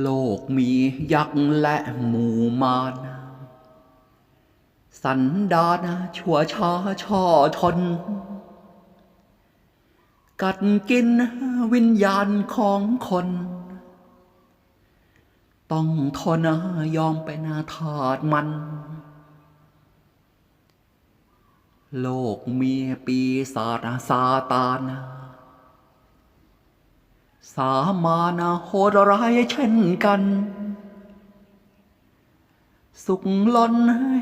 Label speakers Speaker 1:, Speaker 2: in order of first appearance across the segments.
Speaker 1: โลกมียักษ์และหมู่มาร สันดานชั่วช้าช่อชน กัดกินวิญญาณของคน ต้องทนยอมเป็นทาสมัน โลกมีปีศาจซาตาน สามานโหดร้ายเช่นกัน สุขล้น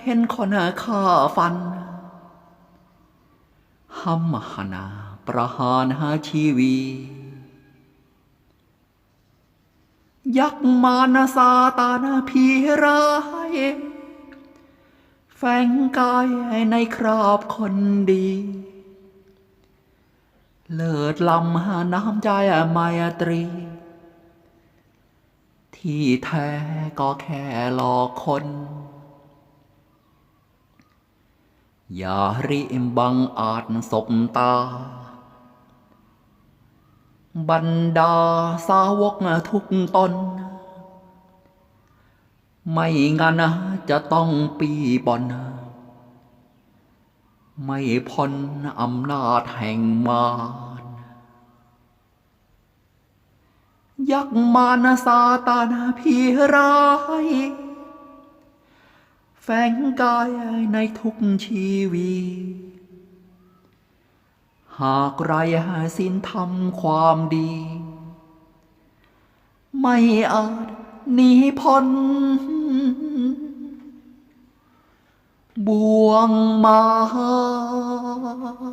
Speaker 1: เห็นคนฆ่าฟันห้ำหนาประหารหาชีวี ยักษ์มารซาตานพีร้ายแฝงกายในคราบคนดี เลิศลำหาน้ำใจไมตรี ที่แท้ก็แค่หลอกคน อย่าริมบังอาจสบตา บรรดาสาวกทุกตน ไม่งั้นจะต้องปีบอนไม่พ้นอำนาจแห่งมา ยักษ์มารซาตานพีร้าย แฝงกายในทุกชีวี หากไรสิ้นทำความดี ไม่อาจหนีพ้นบ่วงมาร